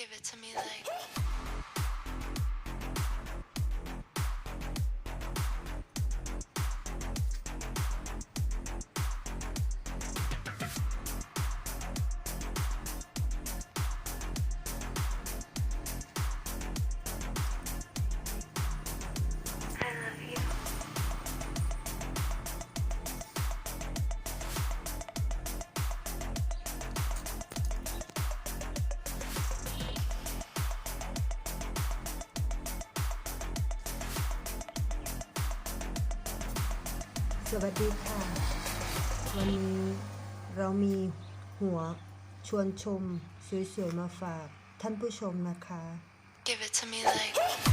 Give it to me like. สวัสดีค่ะ วันนี้เรามีหัวชวนชมสวยๆมาฝากท่านผู้ชมนะคะ Give it to me like.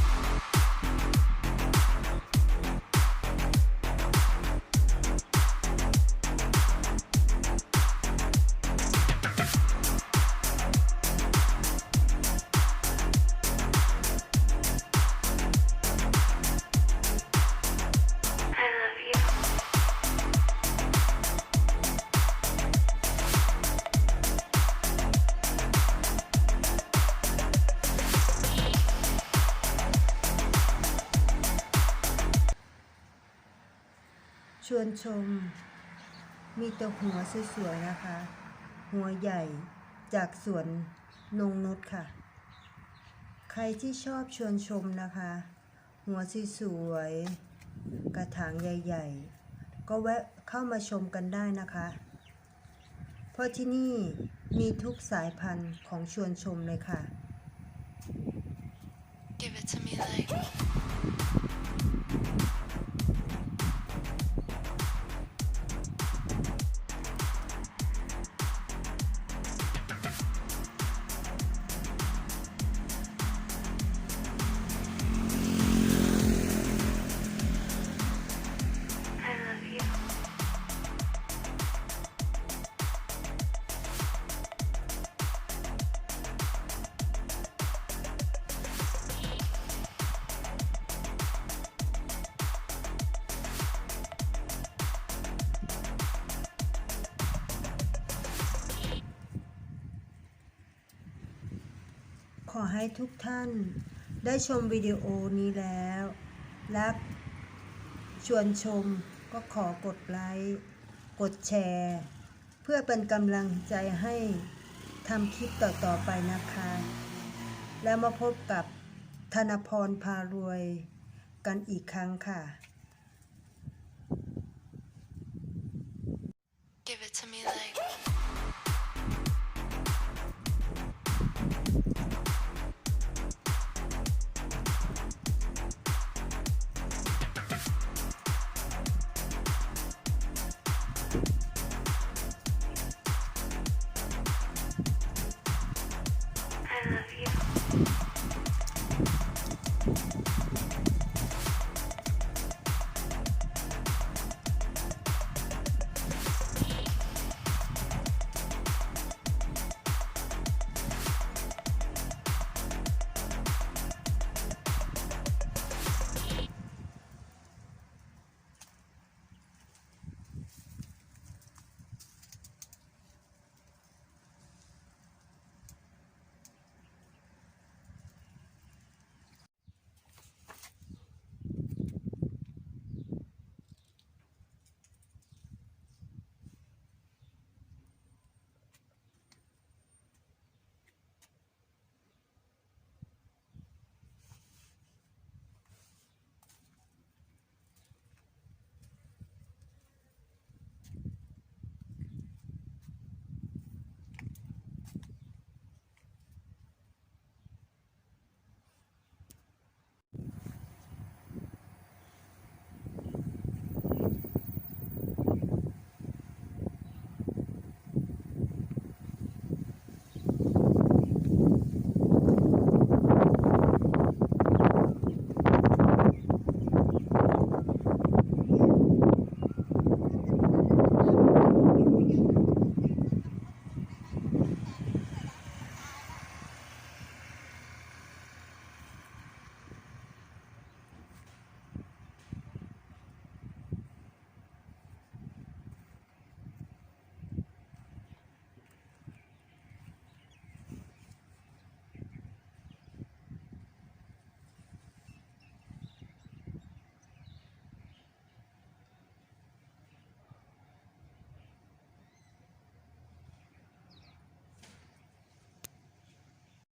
ชวนชม มีแต่หัวสวยๆนะคะ หัวใหญ่จากสวนนงนุชค่ะ ใครที่ชอบชวนชมนะคะ หัวสวยๆกระถางใหญ่ๆ ก็แวะเข้ามาชมกันได้นะคะ เพราะที่นี่มีทุกสายพันธุ์ของชวนชมเลยค่ะ Give it to me like. ขอให้ทุกท่านได้ชมวิดีโอนี้แล้วรักชวนชมก็ขอกดไลค์ กดแชร์ เพื่อเป็นกำลังใจให้ทำคลิปต่อ ๆ ไปนะคะ แล้วมาพบกับธนพรพารวยกันอีกครั้งค่ะ